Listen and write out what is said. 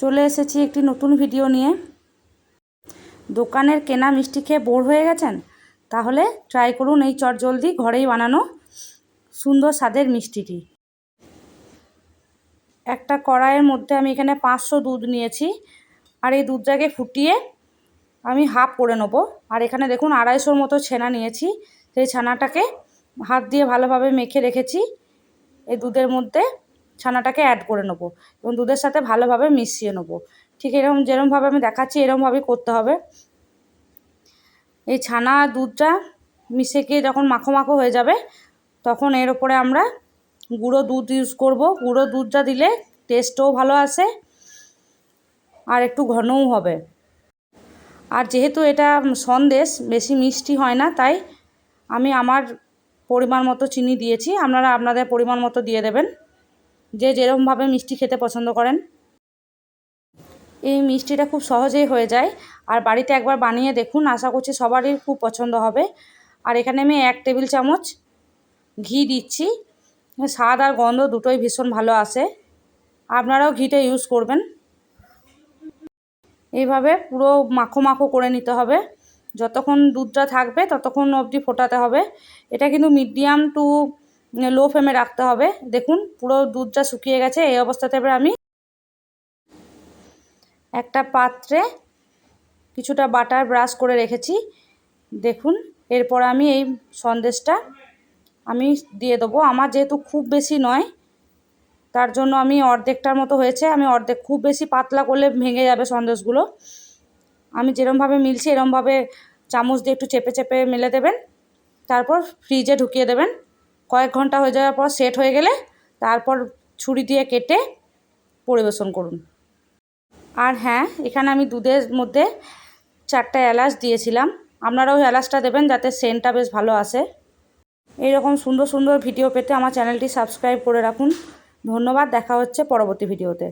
চলে এসেছি একটি নতুন ভিডিও নিয়ে। দোকানের কেনা মিষ্টি খেয়ে বোর হয়ে গেছেন? তাহলে ট্রাই করুন এই চটজলদি ঘরেই বানানো সুন্দর স্বাদের মিষ্টিটি। একটা কড়াইয়ের মধ্যে আমি এখানে পাঁচশো দুধ নিয়েছি। আর এই দুধটাকে ফুটিয়ে আমি হাফ করে নেব। আর এখানে দেখুন আড়াইশোর মতো ছানা নিয়েছি। সেই ছানাটাকে হাত দিয়ে ভালোভাবে মেখে রেখেছি। এই দুধের মধ্যে ছানাটাকে অ্যাড করে নেব এবং দুধের সাথে ভালোভাবে মিশিয়ে নেব। ঠিক এরকম যেরমভাবে আমি দেখাচ্ছি এরকমভাবেই করতে হবে। এই ছানা দুধটা মিশে গিয়ে যখন মাখো মাখো হয়ে যাবে, তখন এর ওপরে আমরা গুঁড়ো দুধ ইউজ করব। গুঁড়ো দুধটা দিলে টেস্টও ভালো আসে আর একটু ঘনও হবে। আর যেহেতু এটা সন্দেশ, বেশি মিষ্টি হয় না, তাই আমি আমার পরিমাণ মতো চিনি দিয়েছি। আপনারা আপনাদের পরিমাণ মতো দিয়ে দেবেন। যে যেরকমভাবে মিষ্টি খেতে পছন্দ করেন। এই মিষ্টিটা খুব সহজেই হয়ে যায়। আর বাড়িতে একবার বানিয়ে দেখুন, আশা করছি সবারই খুব পছন্দ হবে। আর এখানে আমি এক টেবিল চামচ ঘি দিচ্ছি। স্বাদ আর গন্ধ দুটোই ভীষণ ভালো আসে। আপনারাও ঘিটা ইউজ করবেন। এইভাবে পুরো মাখো মাখো করে নিতে হবে। যতক্ষণ দুধটা থাকবে, ততক্ষণ অবধি ফোটাতে হবে। এটা কিন্তু মিডিয়াম টু লো ফ্লেমে রাখতে হবে। দেখুন, পুরো দুধটা শুকিয়ে গেছে, এই অবস্থাতে এবার আমি একটা পাত্রে কিছুটা বাটার ব্রাশ করে রেখেছি। দেখুন, এরপর আমি এই সন্দেশটা আমি দিয়ে দেবো। আমার যেহেতু খুব বেশি নয়, তার জন্য আমি অর্ধেকটার মতো হয়েছে। আমি অর্ধেক, খুব বেশি পাতলা করলে ভেঙে যাবে সন্দেশগুলো। আমি যেরমভাবে মিলছি, এরমভাবে চামচ দিয়ে একটু চেপে চেপে মেলে দেবেন। তারপর ফ্রিজে ঢুকিয়ে দেবেন। কয়েক ঘণ্টা হয়ে যাওয়ার পর সেট হয়ে গেলে তারপর ছুরি দিয়ে কেটে পরিবেশন করুন। আর হ্যাঁ এখানে আমি দুধের মধ্যে চারটা এলাচ দিয়েছিলাম। আপনারাও এলাচটা দেবেন যাতে সেন্টটা বেশ ভালো আসে। এইরকম সুন্দর সুন্দর ভিডিও পেতে আমার চ্যানেলটি সাবস্ক্রাইব করে রাখুন। ধন্যবাদ, দেখা হচ্ছে পরবর্তী ভিডিওতে